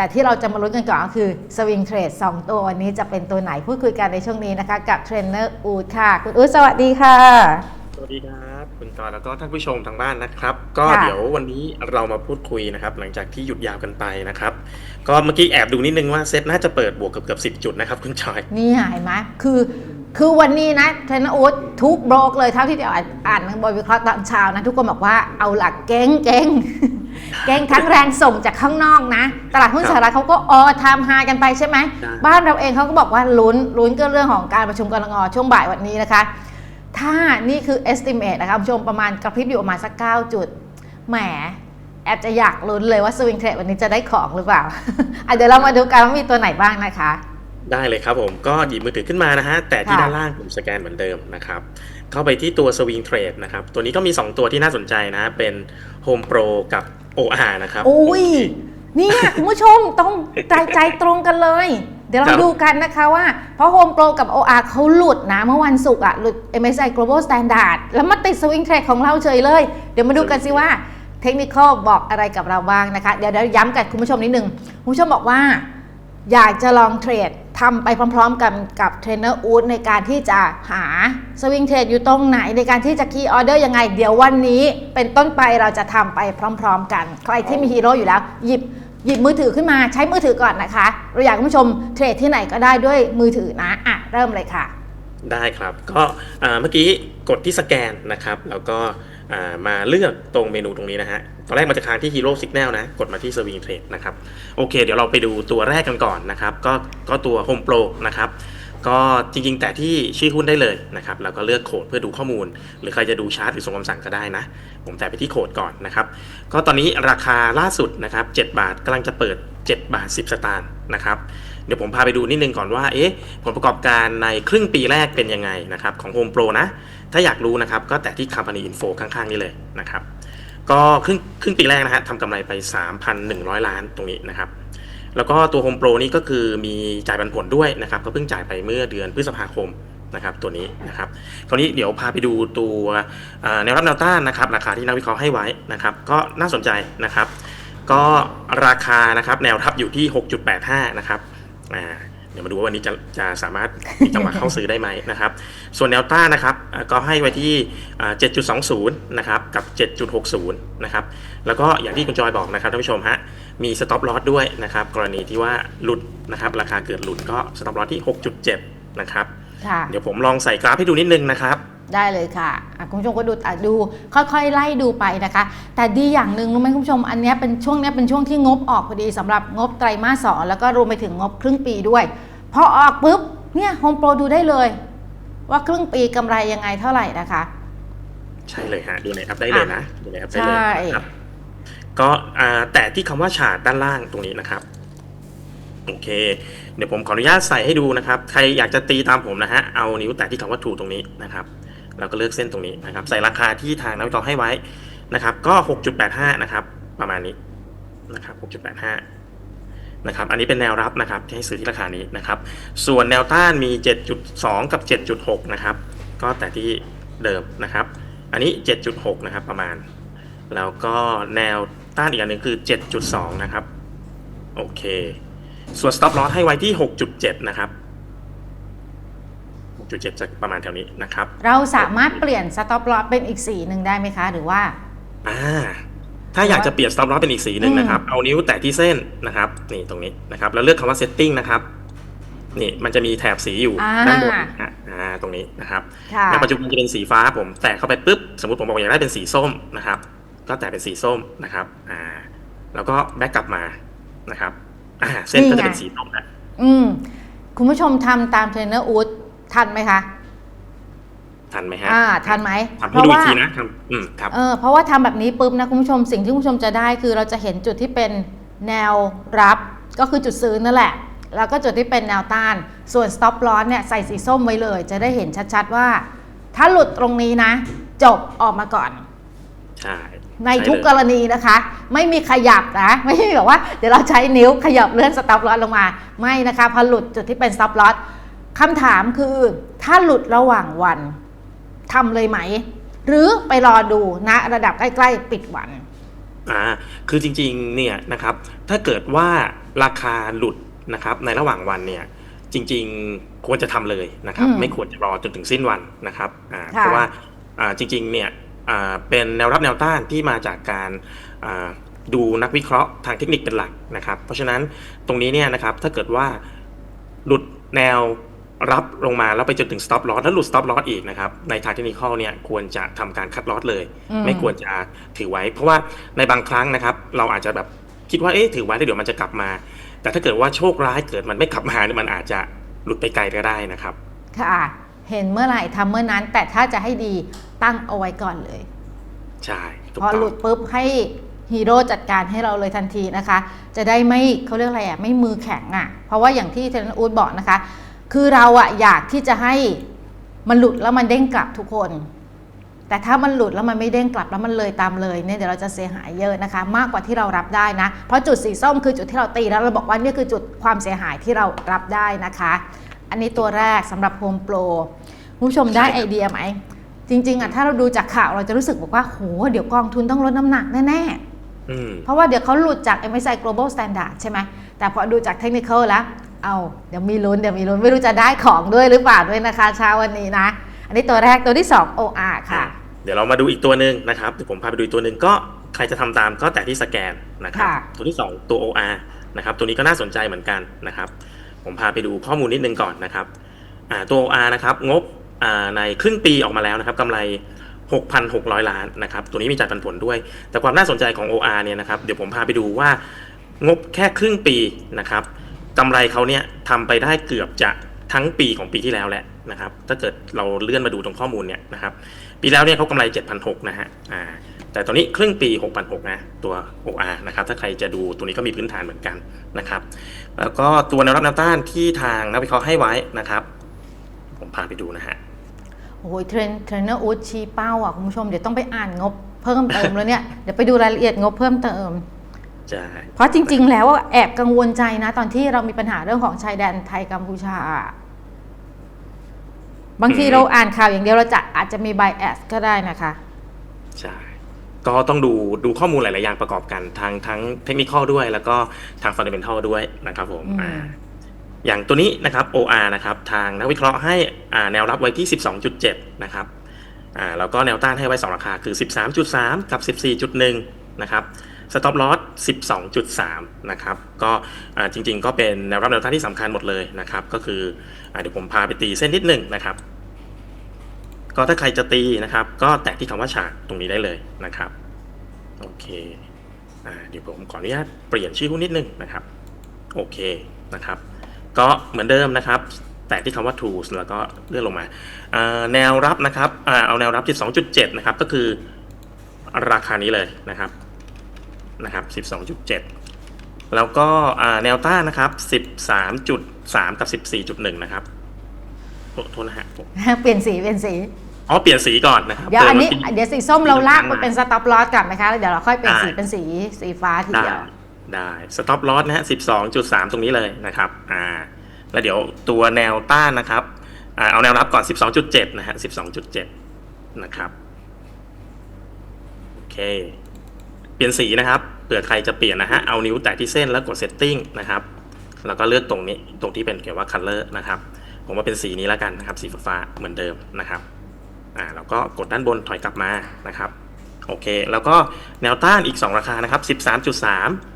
แต่ที่เราจะมาลุ้นกันก่อนก็คือสวิงเทรด2ตัววันนี้จะเป็นตัวไหนพูดคุยกันในช่วงนี้นะคะ กับเทรนเนอร์อูดค่ะ คุณอูดสวัสดีค่ะ สวัสดีครับคุณจอยแล้วก็ท่านผู้ชมทางบ้านนะครับ ก็ค่ะเดี๋ยววันนี้เรามาพูดคุยนะครับ หลังจากที่หยุดยาวกันไปนะครับ ก็เมื่อกี้แอบดูนิดนึงว่าเซตน่าจะเปิดบวกเกือบเกือบสิจุดนะครับคุณจอยนี่หายไหมคือคือวันนี้นะเทรนเนอร์อูดทุกโบรกเลยเท่าที่เดี๋ยวอ่านอ่านบนวิเคราะห์ตอนเช้านะทุกคนบอกว่าเอาหลักเก้งเก้ง เก้งทั้งแรงส่งจากข้างนอกนะ ตลาดหุ้นครับสหรัฐเขาก็ออทำไฮกันไปใช่ไหมใช่บ้านเราเองเขาก็บอกว่าลุ้นลุ้นก็เรื่องของการประชุมกรงช่วงบ่ายวันนี้นะคะ ถ้านี่คือ estimate นะคะคุณผู้ชมประมาณกระพริบอยู่ประมาณสัก 9 จุด แหมแอบจะอยากลุ้นเลยว่าสวิงเทรดวันนี้จะได้ของหรือเปล่าอะเดี๋ยวเรามาดูกันว่ามีตัวไหนบ้างนะคะ ได้เลยครับผมก็หยิบมือถือขึ้นมานะฮะ แต่ที่ค่ะด้านล่างผมสแกนเหมือนเดิมนะครับ เข้าไปที่ตัว Swing Trade นะครับ ตัวนี้ก็มี 2 ตัวที่น่าสนใจนะ เป็น Home Pro กับ OR นะครับ โอ้ยเนี่ยคุณผู้ชมต้องใจใจตรงกันเลย เดี๋ยวคเรารับดูกันนะคะว่า เพราะ Home Pro กับ OR เขาหลุดนะ เมื่อวันศุกร์อะหลุด MSCI Global Standard แล้วมาติด Swing Trade ของเราเฉยเลย เดี๋ยวมาดูกันสิว่าเทคนิคบอกอะไรกับเราบ้างนะคะ เดี๋ยวเดี๋ยวย้ำกับคุณผู้ชมนิดนึง คุณผู้ชมบอกว่า อยากจะลองเทรด ทำไปพร้อมๆกันกับเทรนเนอร์อูดในการที่จะหาสวิงเทรดอยู่ตรงไหนในการที่จะคีย์ออเดอร์ยังไง เดี๋ยววันนี้เป็นต้นไปเราจะทำไปพร้อม ๆ กัน ใครที่มีฮีโร่อยู่แล้ว หยิบหยิบมือถือขึ้นมาใช้มือถือก่อนนะคะ เราอยากให้คุณผู้ชมเทรดที่ไหนก็ได้ด้วยมือถือนะอะเริ่มเลยค่ะ ได้ครับก็เมื่อกี้กดที่สแกนนะครับ แล้วก็มาเลือกตรงเมนูตรงนี้นะฮะตอนแรกมันจะค้างที่ Hero Signal นะ กดมาที่ Swing Trade นะครับโอเค เดี๋ยวเราไปดูตัวแรกกันก่อนนะครับ ก็ก็ตัว Home Pro นะครับก็จริงๆ แต่ที่ชื่อหุ้นได้เลยนะครับแล้วก็เลือกโคดเพื่อดูข้อมูล หรือใครจะดูชาร์ตหรือส่งคำสั่งก็ได้นะ ผมแตะไปที่โคดก่อนนะครับ ก็ตอนนี้ราคาล่าสุดนะครับ7บาทกำลังจะเปิด 7 บาท 10 สตางค์นะครับ เดี๋ยวผมพาไปดูนิดนึงก่อนว่า เอ๊ะ ผลประกอบการในครึ่งปีแรกเป็นยังไงนะครับของ Home Pro นะ ถ้าอยากรู้นะครับ ก็แตะที่ Company Info ข้างๆ นี้เลยนะครับ ก็ครึ่งครึ่งปีแรกนะฮะทำกำไรไป 3,100 ล้านตรงนี้นะครับ แล้วก็ตัว Home Pro นี่ก็คือมีจ่ายปันผลด้วยนะครับ ก็เพิ่งจ่ายไปเมื่อเดือนพฤษภาคมนะครับตัวนี้นะครับคราวนี้เดี๋ยวพาไปดูตัวเอ่อแนวรับแนวต้านนะครับราคาที่นักวิเคราะห์ให้ไว้นะครับ ก็น่าสนใจนะครับ ก็ราคานะครับแนวทับอยู่ที่ 6.85 นะครับอ่าเดี๋ยวมาดูว่าวันนี้จะจะสามารถมีจังหวะเข้าซื้อได้ไหมนะครับ ส่วนแนวต้านนะครับอ่าก็ให้ไว้ที่อ่า7.20 นะครับกับ 7.60 นะครับ แล้วก็อย่างที่คุณจอยบอกนะครับท่านผู้ชมฮะ มี stop loss ด้วยนะครับ กรณีที่ว่าหลุดนะครับ ราคาเกิดหลุดก็ stop loss ที่ 6.7 นะครับค่ะเดี๋ยวผมลองใส่กราฟให้ดูนิดนึงนะครับ ได้เลยค่ะอะคุณผู้ชมก็ดูอะดูค่อยๆ ไล่ดูไปนะคะ แต่ดีอย่างหนึ่งรู้ไหมคุณผู้ชมอันเนี้ยเป็นช่วงเนี้ยเป็นช่วงที่งบออกพอดีสำหรับงบไตรมาสสองแล้วก็รวมไปถึงงบครึ่งปีด้วย พอออกปุ๊บเนี่ยโฮมโปรดูได้เลย ว่าครึ่งปีกำไรยังไงเท่าไหร่นะคะ ใช่เลยฮะดูในแอปได้เลยนะดูในแอปได้เลยใช่นะครับก็อ่าแต่ที่คำว่าฉาดด้านล่างตรงนี้นะครับโอเค เดี๋ยวผมขออนุญาตใส่ให้ดูนะครับ ใครอยากจะตีตามผมนะฮะ เอานิ้วแตะที่คำว่าถูตรงนี้นะครับ แล้วก็เลือกเส้นตรงนี้นะครับ ใส่ราคาที่ทางนักวิเคราะห์ให้ไว้นะครับ ก็ 6.85 นะครับ ประมาณนี้นะครับ 6.85 นะครับ อันนี้เป็นแนวรับนะครับที่ให้ซื้อที่ราคานี้นะครับ ส่วนแนวต้านมี 7.2 กับ 7.6 นะครับ ก็แต่ที่เดิมนะครับ อันนี้ 7.6 นะครับ ประมาณ แล้วก็แนวต้านอีกอันหนึ่งคือ 7.2 นะครับ โอเค ส่วน stop loss ให้ไว้ที่ 6.7 นะครับ 6.7จะประมาณแถวนี้นะครับ เราสามารถเปลี่ยนสต็อปลอสเป็นอีกสีหนึ่งได้ไหมคะหรือว่าอ่าถ้าอยากจะเปลี่ยน stop loss เป็นอีกสีหนึ่งนะครับ เอานิ้วแตะที่เส้นนะครับ นี่ตรงนี้นะครับ แล้วเลือกคำว่า setting นะครับนี่มันจะมีแถบสีอยู่อ่าด้านบนนะฮะอ่าตรงนี้นะครับค่ะในปัจจุบันจะเป็นสีฟ้าผมแตะเข้าไปปุ๊บสมมติผมบอกอยากได้เป็นสีส้มนะครับ ก็แตะเป็นสีส้มนะครับอ่าแล้วก็แบ็กกลับมานะครับอ่าเส้นก็จะเป็นสีส้มนะอืมคุณผู้ชมทำตามเทรนเนอร์อูด ทันไหมคะ ทันไหมฮะอ่าทันไหมทำให้ดูอีกทีนะทำอืมครับเออเพราะว่าทำแบบนี้ปุ๊บนะคุณผู้ชมสิ่งที่คุณผู้ชมจะได้คือเราจะเห็นจุดที่เป็นแนวรับก็คือจุดซื้อนั่นแหละ แล้วก็จุดที่เป็นแนวต้าน ส่วน stop loss เนี่ยใส่สีส้มไว้เลย จะได้เห็นชัดๆว่า ถ้าหลุดตรงนี้นะ จบออกมาก่อนใช่ในทุกกช่เลยรณีนะคะ ไม่มีขยับนะ ไม่ใช่แบบว่าเดี๋ยวเราใช้นิ้วขยับเลื่อน stop loss ลงมา ไม่นะคะพอหลุดจุดที่เป็น stop loss คำถามคือถ้าหลุดระหว่างวันทำเลยไหม หรือไปรอดูนะระดับใกล้ๆ ปิดวันอ่าคือจริงๆเนี่ยนะครับ ถ้าเกิดว่าราคาหลุดนะครับ ในระหว่างวันเนี่ยจริง ๆควรจะทำเลยนะครับอืมไม่ควรจะรอจนถึงสิ้นวันนะครับอ่าค่ะเพราะว่าอ่าจริงๆเนี่ยอ่าเป็นแนวรับแนวต้านที่มาจากการอ่าดูนักวิเคราะห์ทางเทคนิคเป็นหลักนะครับ เพราะฉะนั้นตรงนี้เนี่ยนะครับถ้าเกิดว่าหลุดแนว รับลงมาแล้วไปจนถึง stop loss แล้วหลุด stop loss อีกนะครับในทางเทคนิคเนี่ยควรจะทำการคัดลอสเลยอืมไม่ควรจะถือไว้ เพราะว่าในบางครั้งนะครับ เราอาจจะแบบคิดว่าเอ๊ะถือไว้แล้วเดี๋ยวมันจะกลับมา แต่ถ้าเกิดว่าโชคร้ายเกิดมันไม่กลับมาเนี่ยมันอาจจะหลุดไปไกลก็ได้นะครับ ค่ะ เห็นเมื่อไหร่ทำเมื่อนั้น แต่ถ้าจะให้ดีตั้งเอาไว้ก่อนเลย ใช่ถูกพอต้อหลุงดปุ๊บให้ฮีโร่จัดการให้เราเลยทันทีนะคะ จะได้ไม่เขาเรียกอะไรอะไม่มือแข็งอะ เพราะว่าอย่างที่เทรนนอูดบอกนะคะ คือเราอะอยากที่จะให้มันหลุดแล้วมันเด้งกลับทุกคน แต่ถ้ามันหลุดแล้วมันไม่เด้งกลับแล้วมันเลยตามเลยเนี่ยเดี๋ยวเราจะเสียหายเยอะนะคะ มากกว่าที่เรารับได้นะ เพราะจุดสีส้มคือจุดที่เราตีแล้วเราบอกว่านี่คือจุดความเสียหายที่เรารับได้นะคะ อันนี้ตัวแรกสำหรับโฮมโปรผู้ชมได้ใช่ครับไอเดียไหมจริงๆอะถ้าเราดูจากข่าวเราจะรู้สึกบอกว่าโหเดี๋ยวกองทุนต้องลดน้ำหนักแน่ๆอืมเพราะว่าเดี๋ยวเขาหลุดจาก MSCI Global Standard ใช่ไหมแต่พอดูจาก Technical แล้ว เอาเดี๋ยวมีลุ้นเดี๋ยวมีลุ้นไม่รู้จะได้ของด้วยหรือเปล่าด้วยนะคะเช้าวันนี้นะ อันนี้ตัวแรกตัวที่ 2 OR ค่ะ เดี๋ยวเรามาดูอีกตัวหนึ่งนะครับเดี๋ยวผมพาไปดูอีกตัวหนึ่งก็ใครจะทำตามก็แตะที่สแกนนะครับค่ะตัวที่ 2 ตัว OR นะครับตัวนี้ก็น่าสนใจเหมือนกันนะครับ ผมพาไปดูข้อมูลนิดนึงก่อนนะครับอ่าตัว OR นะครับงบอ่าในครึ่งปีออกมาแล้วนะครับกำไร 6,600 ล้านนะครับตัวนี้มีจ่ายปันผลด้วย แต่ความน่าสนใจของ OR เนี่ยนะครับเดี๋ยวผมพาไปดูว่างบแค่ครึ่งปีนะครับ กำไรเขาเนี่ยทำไปได้เกือบจะทั้งปีของปีที่แล้วแหละนะครับ ถ้าเกิดเราเลื่อนมาดูตรงข้อมูลเนี่ยนะครับ ปีแล้วเนี่ยเขากำไร 7,600นะฮะอ่าแต่ตอนนี้ครึ่งปี 6,600นะตัว OR นะครับ ถ้าใครจะดูตัวนี้ก็มีพื้นฐานเหมือนกันนะครับ แล้วก็ตัวแนวรับแนวต้านที่ทางนักวิเคราะห์ให้ไว้นะครับ ผมพาไปดูนะฮะโอ้ยเทรนเทรนเนอร์อูดชี้เป้าอะคุณผู้ชมเดี๋ยวต้องไปอ่านงบเพิ่มเติมแล้วเนี่ย เดี๋ยวไปดูรายละเอียดงบเพิ่มเติม ใช่เพราะจริง ๆ แล้วอะแอบกังวลใจนะ ตอนที่เรามีปัญหาเรื่องของชายแดนไทยกัมพูชา บางทีเราอ่านข่าวอย่างเดียวเราจะอาจจะมีไบแอสก็ได้นะคะใช่ก็ต้องดูดูข้อมูลหลาย ๆ อย่างประกอบกันทางทั้งเทคนิคด้วย แล้วก็ทางฟันเดเมนทัลด้วยนะครับผมอืมอ่าอย่างตัวนี้นะครับ OR นะครับทางนักวิเคราะห์ให้อ่าแนวรับไว้ที่ 12.7 นะครับอ่าแล้วก็แนวต้านให้ไว้ 2 ราคาคือ 13.3 กับ 14.1 นะครับ stop loss 12.3 นะครับ ก็จริงๆ ก็เป็นแนวรับแนวต้านที่สำคัญหมดเลยนะครับ ก็คืออเดี๋ยวผมพาไปตีเส้นนิดหนึ่งนะครับ ก็ถ้าใครจะตีนะครับ ก็แตะที่คำว่าฉากตรงนี้ได้เลยนะครับ โอเคอเดี๋ยวผมขออนุญาตเปลี่ยนชื่อหุ้นนิดนึงนะครับ โอเคนะครับ ก็เหมือนเดิมนะครับแตะที่คำว่า tools แล้วก็เลื่อนลงมา แนวรับนะครับ เอาแนวรับ 12.7 นะครับ ก็คือราคานี้เลยนะครับ นะครับ 12.7 แล้วก็อ่าแนวต้านนะครับ 13.3 กับ 14.1 นะครับโทษโทษนะฮะผมเปลี่ยนสีเปลี่ยนสีอ๋อเปลี่ยนสีก่อนนะครับเดี๋ยวอันนี้ดิมมัเดี๋ยวสีส้มเราลากไปมาเป็นสต็อปลอสก่อนนะคะแล้วเดี๋ยวเราค่อยเปลี่ยนสีได้เป็นสีสีฟ้าทีได้เดียวได้ stop loss นะฮะ12.3ตรงนี้เลยนะครับอ่าแล้วเดี๋ยวตัวแนวต้านนะครับอ่าเอาแนวรับก่อน12.7นะฮะ12.7นะครับโอเคเปลี่ยนสีนะครับเผื่อใครจะเปลี่ยนนะฮะเอานิ้วแตะที่เส้นแล้วกด setting นะครับแล้วก็เลือกตรงนี้ตรงที่เป็นเขียนว่า color นะครับผมว่าเป็นสีนี้แล้วกันนะครับ สีฟ้าเหมือนเดิมนะครับอ่าแล้วก็กดด้านบนถอยกลับมานะครับโอเค แล้วก็แนวต้านอีก 2 ราคานะครับ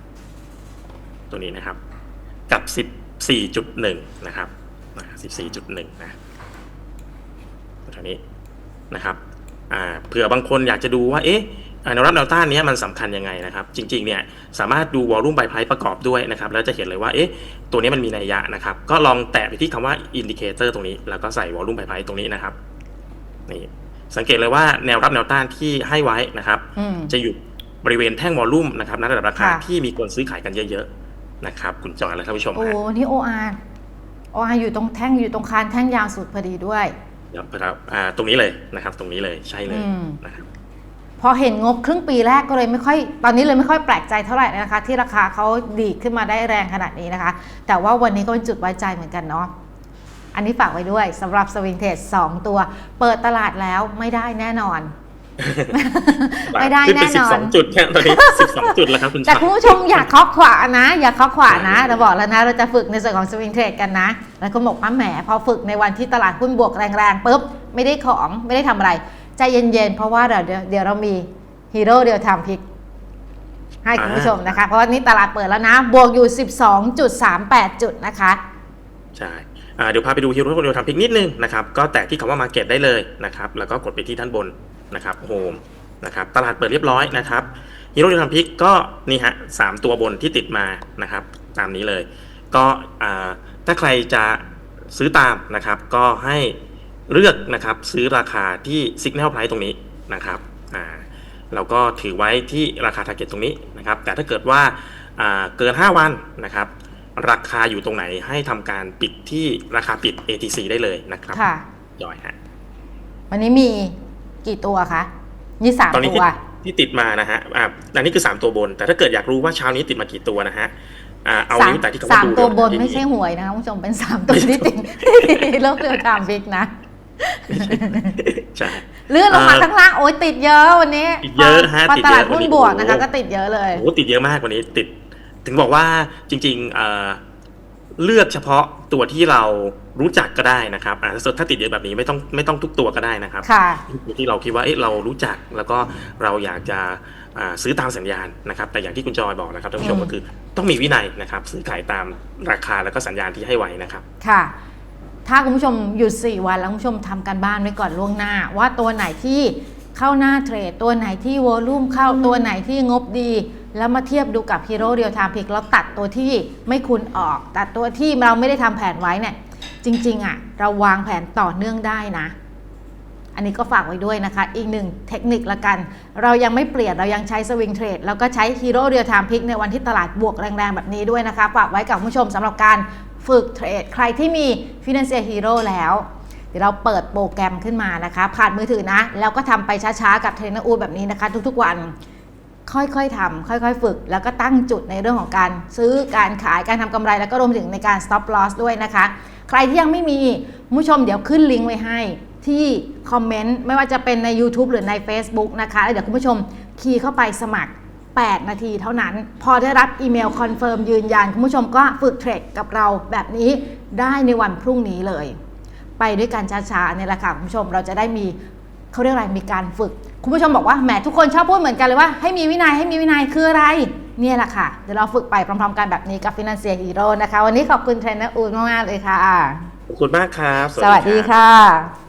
13.3 ตัวนี้นะครับ กับ 14.1 นะครับ 14.1 นะตัวนี้นะครับอ่าเผื่อบางคนอยากจะดูว่าเอ๊ะ แนวรับแนวต้านเนี้ยมันสำคัญยังไงนะครับ จริงๆเนี่ยสามารถดูวอลลุ่มไบไพประกอบด้วยนะครับแล้วจะเห็นเลยว่าเอ๊ะตัวนี้มันมีนัยยะนะครับ ก็ลองแตะไปที่คำว่าอินดิเคเตอร์ตรงนี้ แล้วก็ใส่วอลลุ่มไบไพตรงนี้นะครับนี่สังเกตเลยว่าแนวรับแนวต้านที่ให้ไว้นะครับอืมจะอยู่บริเวณแท่งวอลลุ่มนะครับณระดับราคาค่ะที่มีคนซื้อขายกันเยอะๆนะครับคุณจอยและท่านผู้ชมโอ้ฮะนี่ OR OR อยู่ตรงแท่งอยู่ตรงคานแท่งยาวสุดพอดีด้วยเดี๋ยวครับอ่าตรงนี้เลยนะครับ ตรงนี้เลยใช่เลยอืมนะครับ พอเห็นงบครึ่งปีแรกก็เลยไม่ค่อย ตอนนี้เลยไม่ค่อยแปลกใจเท่าไหร่นะคะ ที่ราคาเขาดีดขึ้นมาได้แรงขนาดนี้นะคะ แต่ว่าวันนี้ก็เป็นจุดไว้ใจเหมือนกันเนาะอันนี้ฝากไว้ด้วยสำหรับสวิงเทส2ตัว เปิดตลาดแล้วไม่ได้แน่นอน ไม่ได้ขึ้นไปแน่สินบอสอนงจุดแค่ตอนนี้สิบสองจุดแล้วครับคุณแต่ชายคุณผู้ชมอย่าเคาะขวานะ อย่าเคาะขวานะเราบอกแล้วนะเราจะฝึกในส่วนของสวิงเทรดกันนะ แล้วก็บอกว่าแหมพอฝึกในวันที่ตลาดหุ้นบวกแรงๆปุ๊บไม่ได้ของไม่ได้ทำอะไร ใจเย็นๆ เพราะว่าเดี๋ยวเดี๋ยวเดี๋ยวเรามีฮีโร่เดียวทำพิกให้คุณผู้ชมนะคะ เพราะว่านี่ตลาดเปิดแล้วนะ บวกอยู่ 12.38 จุดนะคะ ใช่อ่าเดี๋ยวพาไปดูฮีโร่คนเดียวทำพลิกนิดนึงนะครับ ก็แตะที่คำว่า Market ได้เลยนะครับ แล้วก็กดไปที่ด้านบนนะครับโฮมนะครับ ตลาดเปิดเรียบร้อยนะครับฮีโร่เดียวทำพลิกก็นี่ฮะสามตัวบนที่ติดมานะครับ ตามนี้เลย ก็อ่าถ้าใครจะซื้อตามนะครับ ก็ให้ เลือกนะครับซื้อราคาที่ Signal Price ตรงนี้นะครับอ่าเราก็ถือไว้ที่ราคา Target ตรงนี้นะครับ แต่ถ้าเกิดว่าอ่าเกิน 5 วันนะครับ ราคาอยู่ตรงไหนให้ทำการปิดที่ราคาปิด ATC ได้เลยนะครับค่ะจอยฮะวันนี้มีกี่ตัวคะนี่สามตอนนี้ตัวที่ที่ติดมานะฮะอ่าอันนี้คือ 3 ตัวบน แต่ถ้าเกิดอยากรู้ว่าเช้านี้ติดมากี่ตัวนะฮะอ่าเอาสามนิ้วแต่ที่คำสาว่ามดูตัวบนเดี๋ยไม่ใช่ที่หวยนะคะคุณผู้ชมเป็นสามตัวที่ติดโลกเดียวทำพิกนะ ใช่ เลื่อนลงมาเอ่อข้างล่างโอ้ยติดเยอะวันนี้ติดเยอะฮะพอติดตเยลาอะดหุ้นวันนี้บวกนะคะโอ้โหก็ติดเยอะเลยโอ้โหติดเยอะมากกว่านี้ติด ถึงบอกว่าจริงๆเอ่อเลือกเฉพาะตัวที่เรารู้จักก็ได้นะครับอ่าถ้าถ้าติดเยอะแบบนี้ไม่ต้องไม่ต้องทุกตัวก็ได้นะครับค่ะที่เราคิดว่าเอ๊ะเรารู้จักแล้วก็เราอยากจะอ่าซื้อตามสัญญาณนะครับ แต่อย่างที่คุณจอยบอกนะครับท่านผู้ชมอืมก็คือต้องมีวินัยนะครับ ซื้อขายตามราคาแล้วก็สัญญาณที่ให้ไว้นะครับ ค่ะ ถ้าคุณผู้ชมหยุด 4 วันแล้วคุณผู้ชมทำการบ้านไว้ก่อนล่วงหน้า ว่าตัวไหนที่เข้าหน้าเทรด ตัวไหนที่วอลุ่มเข้าตัวไหนที่งบดี แล้วมาเทียบดูกับฮีโร่เรียลไทม์พิกแล้วตัดตัวที่ไม่คุณออก ตัดตัวที่เราไม่ได้ทำแผนไว้เนี่ยจริงๆอะเราวางแผนต่อเนื่องได้นะ อันนี้ก็ฝากไว้ด้วยนะคะ อีกหนึ่งเทคนิคละกัน เรายังไม่เปลี่ยนเรายังใช้สวิงเทรดแล้วก็ใช้ฮีโร่เรียลไทม์พิกในวันที่ตลาดบวกแรงๆ แบบนี้ด้วยนะคะ ฝากไว้กับคุณผู้ชมสำหรับการ ฝึกเทรด ใครที่มี Financial Hero แล้ว เดี๋ยวเราเปิดโปรแกรมขึ้นมานะคะ ผ่านมือถือนะ แล้วก็ทำไปช้าๆ กับเทรนเนอร์อูดแบบนี้นะคะ ทุกๆวันค่อยๆทำค่อยๆ ฝึก แล้วก็ตั้งจุดในเรื่องของการซื้อการขายการทำกำไร แล้วก็รวมถึงในการ stop loss ด้วยนะคะ ใครที่ยังไม่มีผู้ชมเดี๋ยวขึ้นลิงก์ไว้ให้ที่คอมเมนต์ไม่ว่าจะเป็นใน YouTube หรือใน Facebook นะคะแล้วเดี๋ยวคุณผู้ชมคีย์เข้าไปสมัคร 8 นาทีเท่านั้น พอได้รับอีเมลคอนเฟิร์มยืนยัน คุณผู้ชมก็ฝึกเทรดกับเราแบบนี้ได้ในวันพรุ่งนี้เลย ไปด้วยกันช้าๆเนี่ยแหละค่ะคุณผู้ชมเราจะได้มีเขาเรียกอะไรมีการฝึก คุณผู้ชมบอกว่าแหมทุกคนชอบพูดเหมือนกันเลยว่าให้มีวินัยให้มีวินัยคืออะไร เนี่ยแหละค่ะ เดี๋ยวเราฝึกไปพร้อมๆกันแบบนี้กับ Financial Hero นะคะ วันนี้ขอบคุณเทรนเนอร์อูนมากๆเลยค่ะขอบคุณมากครับ สวัสดีรับค่ะ